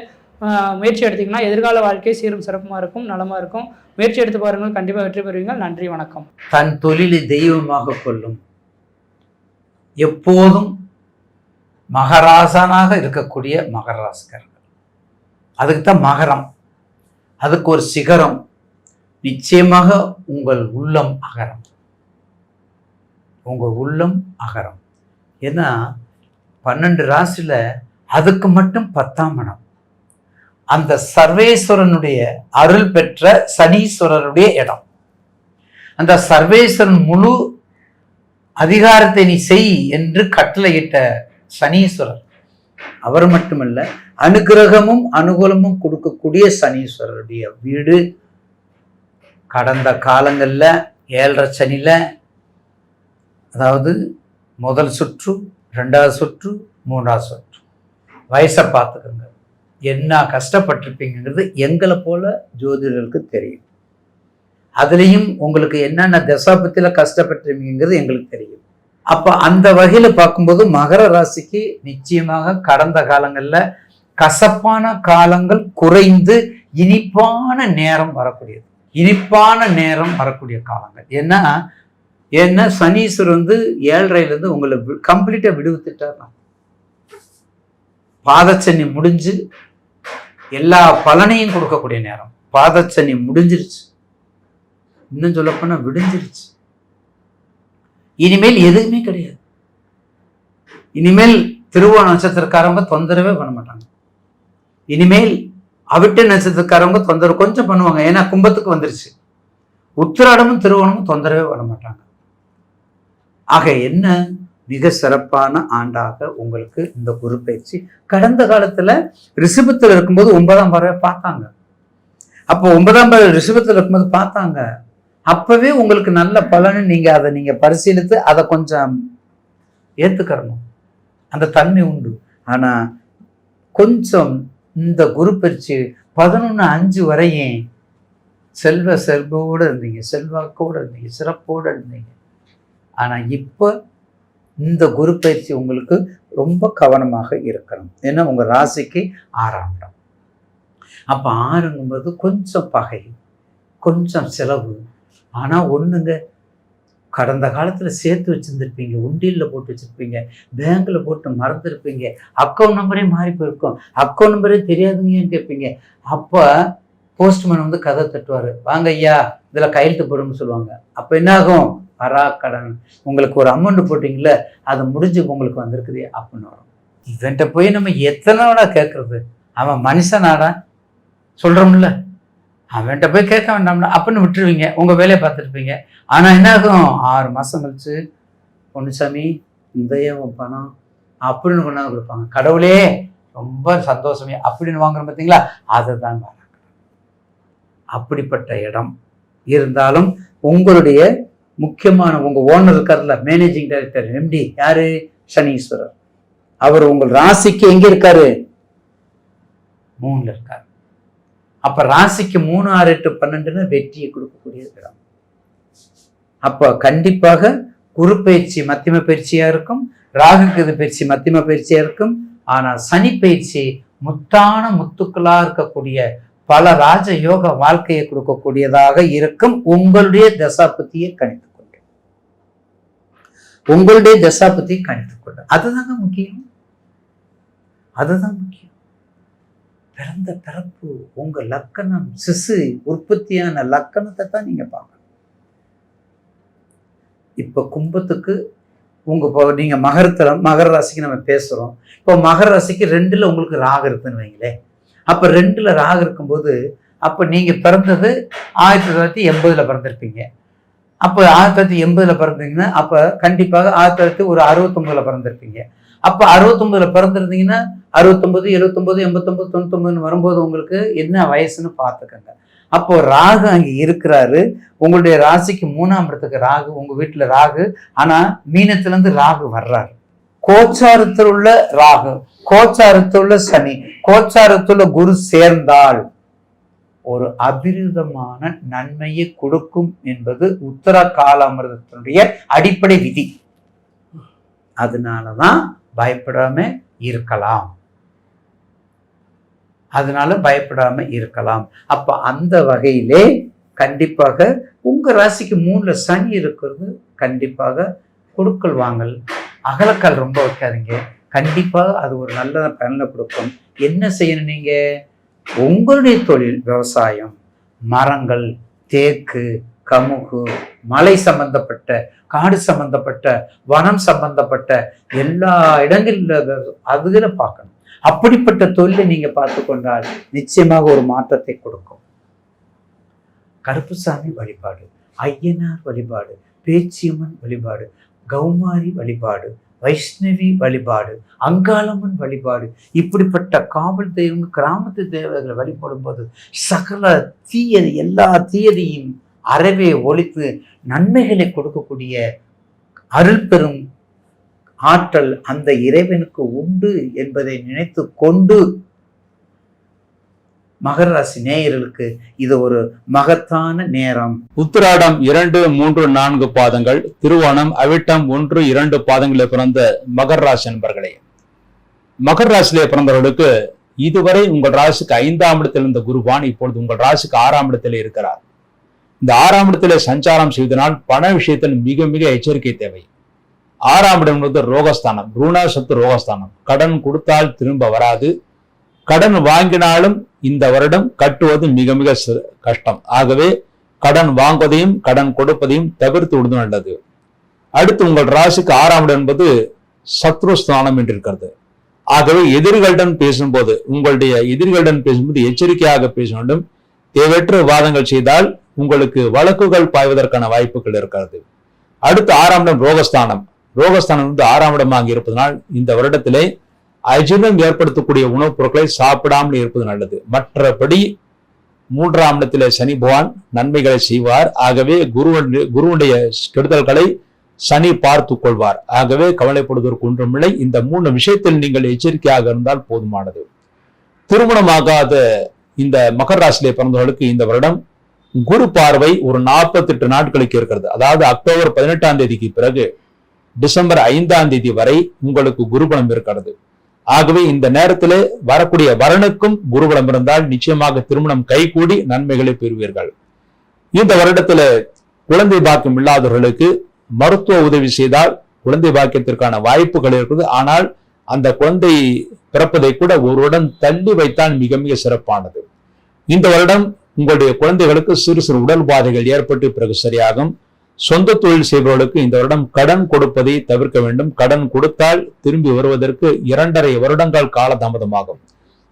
முயற்சி எடுத்தீங்கன்னா எதிர்கால வாழ்க்கை சீரும் சிறப்புமாக இருக்கும் நலமாக இருக்கும். முயற்சி எடுத்து பாருங்கள் கண்டிப்பாக வெற்றி பெறுவீங்க நன்றி வணக்கம். தன் தொழிலை தெய்வமாக கொள்ளும். எப்போதும் மகராசனாக இருக்கக்கூடிய மகராசிகர்கள் அதுக்கு தான் மகரம். அதுக்கு ஒரு சிகரம். நிச்சயமாக உங்கள் உள்ளம் அகரம். உங்கள் உள்ளம் அகரம். ஏன்னா பன்னெண்டு ராசியில் அதுக்கு மட்டும் பத்தாம் மனம் அந்த சர்வேஸ்வரனுடைய அருள் பெற்ற சனீஸ்வரருடைய இடம். அந்த சர்வேஸ்வரன் முழு அதிகாரத்தை நீ செய் என்று கட்டளையிட்ட சனீஸ்வரர். அவர் மட்டுமல்ல அனுகிரகமும் அனுகூலமும் கொடுக்கக்கூடிய சனீஸ்வரருடைய வீடு கடந்த காலங்களில் ஏழரை சனியில் அதாவது முதல் சுற்று ரெண்டாவது சுற்று மூன்றாவது சுற்று. வயசை பார்த்துக்கோங்க. என்ன கஷ்டப்பட்டிருப்பீங்கிறது எங்களை போல ஜோதிடர்களுக்கு தெரியும். அதுலேயும் உங்களுக்கு என்னென்ன தசாபத்தில் கஷ்டப்பட்டிருப்பீங்கிறது எங்களுக்கு தெரியும். அப்போ அந்த வகையில் பார்க்கும்போது மகர ராசிக்கு நிச்சயமாக கடந்த காலங்களில் கசப்பான காலங்கள் குறைந்து இனிப்பான நேரம் வரக்கூடியது. இனிப்பான நேரம் வரக்கூடிய காலங்கள். ஏன்னா ஏன்னா சனீஸ்வரர் வந்து ஏழரைலேருந்து உங்களை கம்ப்ளீட்டாக விடுவித்துட்டார் பாதச்சனி முடிஞ்சு எல்லா பலனையும் கொடுக்கக்கூடிய நேரம். பாதச்சனி முடிஞ்சிருச்சு. இன்னும் சொல்லப்போனா விடிஞ்சிருச்சு. இனிமேல் எதுவுமே கிடையாது. இனிமேல் திருவோண நட்சத்திரக்காரவங்க தொந்தரவே பண்ண மாட்டாங்க. இனிமேல் அவிட்ட நட்சத்திரக்காரவங்க தொந்தரவு கொஞ்சம் பண்ணுவாங்க. ஏன்னா கும்பத்துக்கு வந்துருச்சு. உத்திராடமும் திருவோணமும் தொந்தரவே பண்ண மாட்டாங்க. ஆக என்ன? மிக சிறப்பான ஆண்டாக உங்களுக்கு இந்த குரு பயிற்சி கடந்த காலத்தில் ரிஷபத்தில் இருக்கும்போது ஒன்பதாம் பறவை பார்த்தாங்க. அப்போ ஒன்பதாம் பறவை ரிஷபத்தில் இருக்கும்போது பார்த்தாங்க. அப்போவே உங்களுக்கு நல்ல பலன் நீங்கள் அதை நீங்கள் பரிசீலித்து அதை கொஞ்சம் ஏற்றுக்கிறணும் அந்த தன்மை உண்டு. ஆனால் கொஞ்சம் இந்த குரு பயிற்சி பதினொன்று அஞ்சு வரையும் செல்வ செல்வோடு இருந்தீங்க செல்வாக்கோடு இருந்தீங்க சிறப்போடு இருந்தீங்க. ஆனால் இப்போ இந்த குரு பயிற்சி உங்களுக்கு ரொம்ப கவனமாக இருக்கணும். ஏன்னா உங்கள் ராசிக்கு ஆறாம் இடம். அப்போ ஆறுங்கும்போது கொஞ்சம் பகை கொஞ்சம் செலவு. ஆனால் ஒன்றுங்க கடந்த காலத்தில் சேர்த்து வச்சுருந்துருப்பீங்க உண்டியில் போட்டு வச்சுருப்பீங்க பேங்கில் போட்டு மறந்துருப்பீங்க அக்கௌண்ட் நம்பரே மாறி போயிருக்கும். அக்கௌண்ட் நம்பரே தெரியாதுங்கன்னு கேட்பீங்க. அப்போ போஸ்ட்மேன் வந்து கதை தட்டுவார். வாங்க ஐயா இதில் கையெழுத்து போடுன்னு சொல்லுவாங்க. அப்போ என்னாகும்? வரா கடன். உங்களுக்கு ஒரு அமௌண்ட் போட்டிங்கள அது முடிஞ்சு உங்களுக்கு வந்திருக்குது அப்படின்னு வரும். இவன்ட்ட போய் நம்ம எத்தனை கேட்குறது கேட்கறது? அவன் மனுஷனாடா. சொல்கிறோம்ல அவன்கிட்ட போய் கேட்க வேண்டாம்னா அப்படின்னு விட்டுருவீங்க. உங்கள் வேலையை பார்த்துருப்பீங்க. ஆனால் என்ன ஆகும்? ஆறு மாதம் கழிச்சு பொன்னுசாமி இந்த பணம்? அப்படின்னு கொண்டாந்து கொடுப்பாங்க. கடவுளே ரொம்ப சந்தோஷமே. அப்படின்னு வாங்குறோம் பார்த்தீங்களா? அதை தான் அப்படிப்பட்ட இடம். இருந்தாலும் உங்களுடைய முக்கியமான உங்க ஓனர் இருக்கார்ல மேனேஜிங் டைரக்டர் எம்டி யாரு? சனீஸ்வரர். அவர் உங்கள் ராசிக்கு எங்க இருக்காரு? மூணுல இருக்காரு. அப்ப ராசிக்கு மூணு ஆறு எட்டு பன்னெண்டுன்னு வெற்றியை கொடுக்கக்கூடிய இடம். அப்ப கண்டிப்பாக குரு பயிற்சி மத்தியம பயிற்சியா இருக்கும் ராகுக்கு பயிற்சி மத்தியம பயிற்சியா இருக்கும். ஆனா சனி பயிற்சி முத்தான முத்துக்களா இருக்கக்கூடிய பல ராஜ யோக வாழ்க்கையை கொடுக்கக்கூடியதாக இருக்கும். உங்களுடைய தசாபத்தியை கணிக்கும் உங்களுடைய தசாபதியை கணித்துக்கொண்டு அதுதாங்க முக்கியம். அதுதான் முக்கியம். பிறந்த பிறப்பு உங்க லக்கணம் சிசு உற்பத்தியான லக்கணத்தை தான் நீங்க பார்க்கணும். இப்ப கும்பத்துக்கு உங்க இப்போ நீங்க மகரத்துல மகர ராசிக்கு நம்ம பேசுறோம். இப்போ மகர ராசிக்கு ரெண்டுல உங்களுக்கு ராகு இருக்குன்னு வைங்களேன். அப்ப ரெண்டுல ராக இருக்கும்போது அப்ப நீங்க பிறந்தது ஆயிரத்தி தொள்ளாயிரத்தி எண்பதுல பிறந்திருப்பீங்க. அப்போ ஆயிரத்தி தொள்ளாயிரத்தி எண்பதுல பிறந்தீங்கன்னா அப்போ கண்டிப்பாக ஆயிரத்தி தொள்ளாயிரத்தி ஒரு அறுபத்தொம்பதுல பிறந்திருப்பீங்க. அப்போ அறுபத்தொம்பதுல பிறந்திருந்தீங்கன்னா அறுபத்தொம்பது எழுபத்தொம்பது எண்பத்தொம்பது தொண்ணூத்தொம்பதுன்னு வரும்போது உங்களுக்கு என்ன வயசுன்னு பார்த்துக்கங்க. அப்போ ராகு அங்கே இருக்கிறாரு. உங்களுடைய ராசிக்கு மூணாம் இடத்துக்கு ராகு உங்க வீட்டில் ராகு. ஆனா மீனத்திலேருந்து ராகு வர்றாரு. கோச்சாரத்தில் உள்ள ராகு கோச்சாரத்தில் உள்ள சனி கோச்சாரத்தில் உள்ள குரு சேர்ந்தால் ஒரு அபிரிதமான நன்மையை கொடுக்கும் என்பது உத்தர காலாமிரதத்தினுடைய அடிப்படை விதி. அதனாலதான் பயப்படாம இருக்கலாம். அதனால பயப்படாம இருக்கலாம். அப்ப அந்த வகையிலே கண்டிப்பாக உங்க ராசிக்கு மூணுல சனி இருக்கிறது கண்டிப்பாக கொடுக்கல் வாங்கல் அகலக்கால் ரொம்ப வைக்காதீங்க. கண்டிப்பாக அது ஒரு நல்ல பலனை கொடுக்கும். என்ன செய்யணும் நீங்கள் உங்களுடைய தொழில் விவசாயம் மரங்கள் தேக்கு கமுகு மலை சம்பந்தப்பட்ட காடு சம்பந்தப்பட்ட வனம் சம்பந்தப்பட்ட எல்லா இடங்களில் அதுகளை பார்க்கணும். அப்படிப்பட்ட தொழிலை நீங்க பார்த்து கொண்டால் நிச்சயமாக ஒரு மாற்றத்தை கொடுக்கும். கருப்புசாமி வழிபாடு ஐயனார் வழிபாடு பேச்சியம்மன் வழிபாடு கௌமாரி வழிபாடு வைஷ்ணவி வழிபாடு அங்காளம்மன் வழிபாடு இப்படிப்பட்ட காவல் தெய்வங்கள் கிராமத்து தேவர்களை வழிபடும் போது சகல தீயது எல்லா தீயதையும் அறவே ஒழித்து நன்மைகளை கொடுக்கக்கூடிய அருள் பெறும் ஆற்றல் அந்த இறைவனுக்கு உண்டு என்பதை நினைத்து கொண்டு மகர ராசி நேயர்களுக்கு இது ஒரு மகத்தான நேரம். உத்திராடம் இரண்டு மூன்று நான்கு பாதங்கள் திருவோணம் அவிட்டம் ஒன்று இரண்டு பாதங்களில் பிறந்த மகர ராசி நண்பர்களே மகர ராசியிலே பிறந்தவர்களுக்கு இதுவரை உங்கள் ராசிக்கு ஐந்தாம் இடத்தில் இருந்த குருவான் இப்பொழுது உங்கள் ராசிக்கு ஆறாம் இடத்தில் இருக்கிறார். இந்த ஆறாம் இடத்திலே சஞ்சாரம் செய்தனால் பண விஷயத்தில் மிக மிக எச்சரிக்கை தேவை. ஆறாம் இடம் என்பது ரோகஸ்தானம் ருண சத்து ரோகஸ்தானம். கடன் கொடுத்தால் திரும்ப வராது கடன் வாங்கினாலும் இந்த வருடம் கட்டுவது மிக மிக கஷ்டம். ஆகவே கடன் வாங்குவதையும் கடன் கொடுப்பதையும் தவிர்த்து விடுவது நல்லது. அடுத்து உங்கள் ராசிக்கு ஆறாம் இடம் என்பது சத்ரு ஸ்தானம் என்று இருக்கிறது. ஆகவே எதிரிகளுடன் பேசும்போது உங்களுடைய எதிரிகளுடன் பேசும்போது எச்சரிக்கையாக பேச வேண்டும். தேவையற்ற விவாதங்கள் செய்தால் உங்களுக்கு வழக்குகள் பாய்வதற்கான வாய்ப்புகள் இருக்கிறது. அடுத்து ஆறாம் இடம் ரோகஸ்தானம். ரோகஸ்தானம் வந்து ஆறாம் இடமாக இருப்பதனால் இந்த வருடத்திலே அஜீர்ணம் ஏற்படுத்தக்கூடிய உணவுப் பொருட்களை சாப்பிடாமல் இருப்பது நல்லது. மற்றபடி மூன்றாம் இடத்திலே சனி பகவான் நன்மைகளை செய்வார். ஆகவே குரு குருவனுடைய கெடுதல்களை சனி பார்த்து கொள்வார். ஆகவே கவலைப்படுவதற்கு ஒன்றுமில்லை. இந்த மூணு விஷயத்தில் நீங்கள் எச்சரிக்கையாக இருந்தால் போதுமானது. திருமணமாகாத இந்த மகர ராசியிலே பிறந்தவர்களுக்கு இந்த வருடம் குரு பார்வை ஒரு நாற்பத்தெட்டு நாட்களுக்கு இருக்கிறது. அதாவது அக்டோபர் பதினெட்டாம் தேதிக்கு பிறகு டிசம்பர் ஐந்தாம் தேதி வரை உங்களுக்கு குருபலம் இருக்கிறது. ஆகவே இந்த நேரத்தில் வரக்கூடிய வரனுக்கும் குருபலம் இருந்தால் நிச்சயமாக திருமணம் கைகூடி நன்மைகளை பெறுவீர்கள். இந்த வருடத்துல குழந்தை பாக்கியம் இல்லாதவர்களுக்கு மருத்துவ உதவி செய்தால் குழந்தை பாக்கியத்திற்கான வாய்ப்புகள் இருக்குது. ஆனால் அந்த குழந்தை பிறப்பதை கூட ஒருவுடன் தள்ளி வைத்தால் மிக மிக சிறப்பானது. இந்த வருடம் உங்களுடைய குழந்தைகளுக்கு சிறு சிறு உடல் பாதைகள் ஏற்பட்டு பிறகு சரியாகும். சொந்த தொழில் செய்பவர்களுக்கு இந்த வருடம் கடன் கொடுப்பதை தவிர்க்க வேண்டும். கடன் கொடுத்தால் திரும்பி வருவதற்கு இரண்டரை வருடங்கள் காலதாமதமாகும்.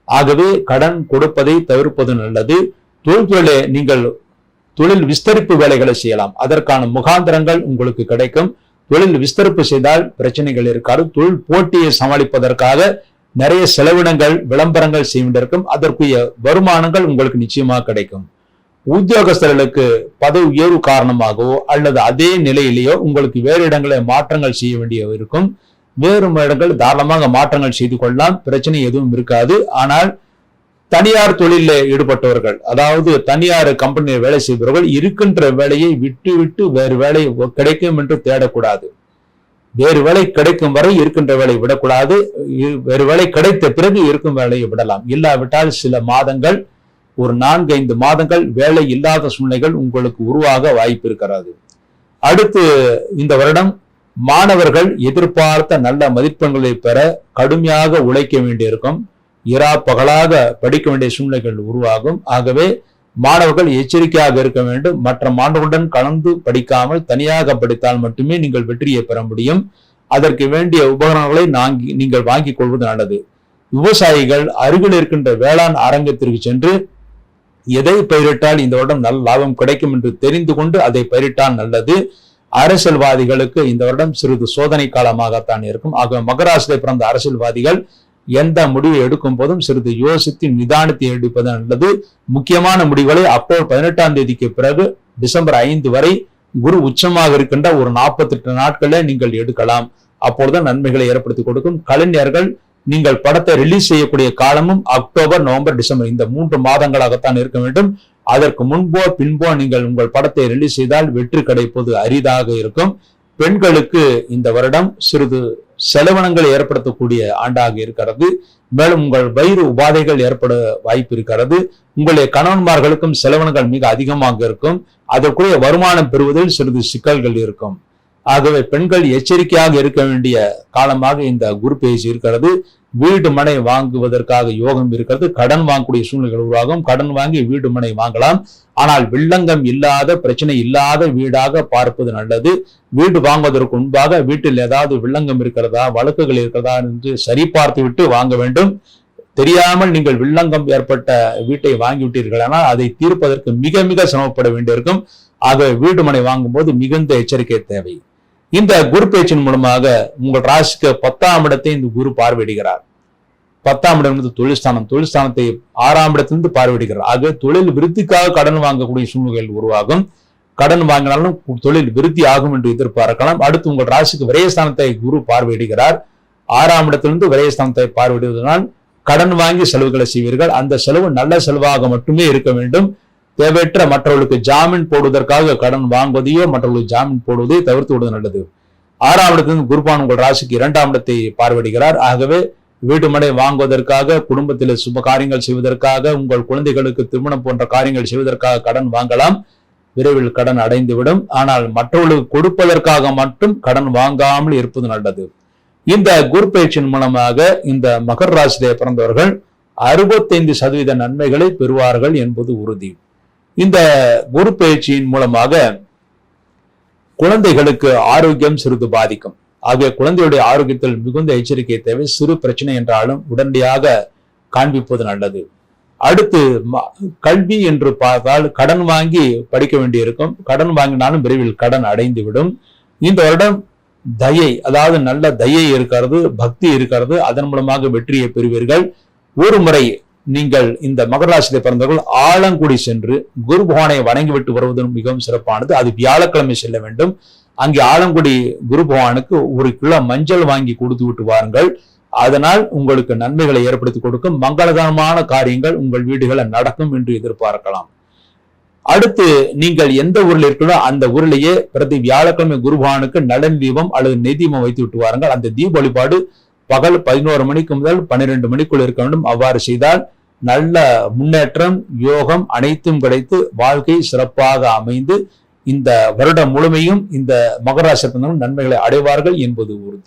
ஆகவே கடன் கொடுப்பதை தவிர்ப்பது நல்லது. தொழில்துறையிலே நீங்கள் தொழில் விஸ்தரிப்பு வேலைகளை செய்யலாம். அதற்கான முகாந்திரங்கள் உங்களுக்கு கிடைக்கும். தொழில் விஸ்தரிப்பு செய்தால் பிரச்சனைகள் இருக்காது. தொழில் போட்டியை சமாளிப்பதற்காக நிறைய செலவினங்கள் விளம்பரங்கள் செய்ய வேண்டியிருக்கும். அதற்குரிய வருமானங்கள் உங்களுக்கு நிச்சயமாக கிடைக்கும். உத்தியோகஸ்தர்களுக்கு பதவி உயர்வு காரணமாகவோ அல்லது அதே நிலையிலேயோ உங்களுக்கு வேறு இடங்களில் மாற்றங்கள் செய்ய வேண்டிய இருக்கும். வேறு இடங்கள் தாராளமாக மாற்றங்கள் செய்து கொள்ளலாம். பிரச்சனை எதுவும் இருக்காது. ஆனால் தனியார் தொழிலில் ஈடுபட்டவர்கள் அதாவது தனியார் கம்பெனியில் வேலை செய்பவர்கள் இருக்கின்ற வேலையை விட்டு விட்டு வேறு வேலை கிடைக்கும் என்று தேடக்கூடாது. வேறு வேலை கிடைக்கும் வரை இருக்கின்ற வேலை விடக்கூடாது. வேறு வேலை கிடைத்த பிறகு இருக்கும் வேலையை விடலாம். இல்லாவிட்டால் சில மாதங்கள் ஒரு நான்கு ஐந்து மாதங்கள் வேலை இல்லாத சூழ்நிலைகள் உங்களுக்கு உருவாக வாய்ப்பு இருக்கிறது. அடுத்து இந்த வருடம் மாணவர்கள் எதிர்பார்த்த நல்ல மதிப்பெண்களை பெற கடுமையாக உழைக்க வேண்டியிருக்கும். இரா பகலாக படிக்க வேண்டிய சூழ்நிலைகள் உருவாகும். ஆகவே மாணவர்கள் எச்சரிக்கையாக இருக்க வேண்டும். மற்ற மாணவர்களுடன் கலந்து படிக்காமல் தனியாக படித்தால் மட்டுமே நீங்கள் வெற்றியை பெற முடியும். அதற்கு வேண்டிய உபகரணங்களை நாங்கி நீங்கள் வாங்கிக் கொள்வது நல்லது. விவசாயிகள் அருகில் இருக்கின்ற வேளாண் அரங்கத்திற்கு சென்று எதை பயிரிட்டால் இந்த வருடம் நல்ல லாபம் கிடைக்கும் என்று தெரிந்து கொண்டு அதை பயிரிட்டால் நல்லது. அரசியல்வாதிகளுக்கு இந்த வருடம் சிறிது சோதனை காலமாகத்தான் இருக்கும். ஆக மகராசிலே பிறந்த அரசியல்வாதிகள் எந்த முடிவை எடுக்கும் போதும் சிறிது யோசித்து நிதானத்தை எடுப்பது நல்லது. முக்கியமான முடிவுகளை அக்டோபர் பதினெட்டாம் தேதிக்கு பிறகு டிசம்பர் ஐந்து வரை குரு உச்சமாக இருக்கின்ற ஒரு நாற்பத்தெட்டு நாட்களே நீங்கள் எடுக்கலாம். அப்பொழுதுதான் நன்மைகளை ஏற்படுத்தி கொடுக்கும். கலைஞர்கள் நீங்கள் படத்தை ரிலீஸ் செய்யக்கூடிய காலமும் அக்டோபர் நவம்பர் டிசம்பர் இந்த மூன்று மாதங்களாகத்தான் இருக்க வேண்டும். அதற்கு முன்போ பின்போ நீங்கள் உங்கள் படத்தை ரிலீஸ் செய்தால் வெற்றி கிடைப்பது அரிதாக இருக்கும். பெண்களுக்கு இந்த வருடம் சிறிது செலவினங்கள் ஏற்படுத்தக்கூடிய ஆண்டாக இருக்கிறது. மேலும் உங்கள் வயிறு உபாதைகள் ஏற்பட வாய்ப்பு இருக்கிறது. உங்களுடைய கணவன்மார்களுக்கும் செலவினங்கள் மிக அதிகமாக இருக்கும். அதற்குரிய வருமானம் பெறுவதில் சிறிது சிக்கல்கள் இருக்கும். ஆகவே பெண்கள் எச்சரிக்கையாக இருக்க வேண்டிய காலமாக இந்த குரு பேசி இருக்கிறது. வீடு மனை வாங்குவதற்காக யோகம் இருக்கிறது. கடன் வாங்கக்கூடிய சூழ்நிலைகள் உருவாகும். கடன் வாங்கி வீடு மனை வாங்கலாம். ஆனால் வில்லங்கம் இல்லாத பிரச்சனை இல்லாத வீடாக பார்ப்பது நல்லது. வீடு வாங்குவதற்கு முன்பாக வீட்டில் ஏதாவது வில்லங்கம் இருக்கிறதா வழக்குகள் இருக்கிறதா என்று சரிபார்த்து விட்டு வாங்க வேண்டும். தெரியாமல் நீங்கள் வில்லங்கம் ஏற்பட்ட வீட்டை வாங்கிவிட்டீர்கள் ஆனால் அதை தீர்ப்பதற்கு மிக மிக சிரமப்பட வேண்டியிருக்கும். ஆக வீடு மனை வாங்கும்போது மிகுந்த எச்சரிக்கை தேவை. இந்த குரு பேச்சின் மூலமாக உங்கள் ராசிக்கு பத்தாம் இடத்தை இந்த குரு பார்வையிடுகிறார். பத்தாம் இடம் வந்து தொழில் தொழில்ஸ்தானத்தை ஸ்தானத்தை ஆறாம் இடத்திலிருந்து பார்வையிடுகிறார். ஆக தொழில் விருத்திக்காக கடன் வாங்கக்கூடிய சூழ்நிலைகள் உருவாகும். கடன் வாங்கினாலும் தொழில் விருத்தி ஆகும் என்று எதிர்பார்க்கலாம். அடுத்து உங்கள் ராசிக்கு விரயஸ்தானத்தை குரு பார்வையிடுகிறார். ஆறாம் இடத்திலிருந்து விரயஸ்தானத்தை பார்வையிடுவதனால் கடன் வாங்கி செலவுகளை செய்வீர்கள். அந்த செலவு நல்ல செலவாக மட்டுமே இருக்க வேண்டும். தேவையற்ற மற்றவர்களுக்கு ஜாமீன் போடுவதற்காக கடன் வாங்குவதையோ மற்றவர்களுக்கு ஜாமீன் போடுவதை தவிர்த்து விடுவது நல்லது. ஆறாம் இடத்திலிருந்து குருபான் உங்கள் ராசிக்கு இரண்டாம் இடத்தை பார்வையிடுகிறார். ஆகவே வீடு மனை வாங்குவதற்காக குடும்பத்தில் சுப காரியங்கள் செய்வதற்காக உங்கள் குழந்தைகளுக்கு திருமணம் போன்ற காரியங்கள் செய்வதற்காக கடன் வாங்கலாம். விரைவில் கடன் அடைந்துவிடும். ஆனால் மற்றவர்களுக்கு கொடுப்பதற்காக மட்டும் கடன் வாங்காமல் இருப்பது நல்லது. இந்த குரு பயிற்சியின் மூலமாக இந்த மகர் ராசியிலே பிறந்தவர்கள் அறுபத்தைந்து சதவீத நன்மைகளை பெறுவார்கள் என்பது உறுதி. இந்த குரு பயிற்சியின் மூலமாக குழந்தைகளுக்கு ஆரோக்கியம் சிறிது பாதிக்கும். ஆகிய குழந்தையுடைய ஆரோக்கியத்தில் மிகுந்த எச்சரிக்கை தேவை. சிறு பிரச்சனை என்றாலும் உடனடியாக காண்பிப்பது நல்லது. அடுத்து ம- கல்வி என்று பார்த்தால் கடன் வாங்கி படிக்க வேண்டியிருக்கும். கடன் வாங்கினாலும் விரைவில் கடன் அடைந்து விடும் இந்த வருடம் தயை அதாவது நல்ல தயை இருக்கிறது பக்தி இருக்கிறது. அதன் மூலமாக வெற்றியை பெறுவீர்கள். ஒரு முறை நீங்கள் இந்த மகர ராசியிலே பிறந்தவர்கள் ஆலங்குடி சென்று குரு பகவானை வணங்கிவிட்டு வருவது மிகவும் சிறப்பானது. அது வியாழக்கிழமை செல்ல வேண்டும். அங்கே ஆலங்குடி குரு பகவானுக்கு ஒரு கிலோ மஞ்சள் வாங்கி கொடுத்து விட்டு வாருங்கள். அதனால் உங்களுக்கு நன்மைகளை ஏற்படுத்தி கொடுக்கும். மங்களகரமான காரியங்கள் உங்கள் வீடுகளில் நடக்கும் என்று எதிர்பார்க்கலாம். அடுத்து நீங்கள் எந்த ஊரில் இருக்கிறோ அந்த ஊரிலேயே பிரதி வியாழக்கிழமை குருபவானுக்கு நலன் தீபம் அல்லது நெய் தீபம் வைத்து விட்டு வாருங்கள். அந்த தீப வழிபாடு பகல் பதினோரு மணிக்கு முதல் பன்னிரெண்டு மணிக்குள் இருக்க வேண்டும். அவ்வாறு செய்தால் நல்ல முன்னேற்றம் யோகம் அனைத்தும் கிடைத்து வாழ்க்கை சிறப்பாக அமைந்து இந்த வருடம் முழுமையும் இந்த மகராசி நன்மைகளை அடைவார்கள் என்பது உறுதி.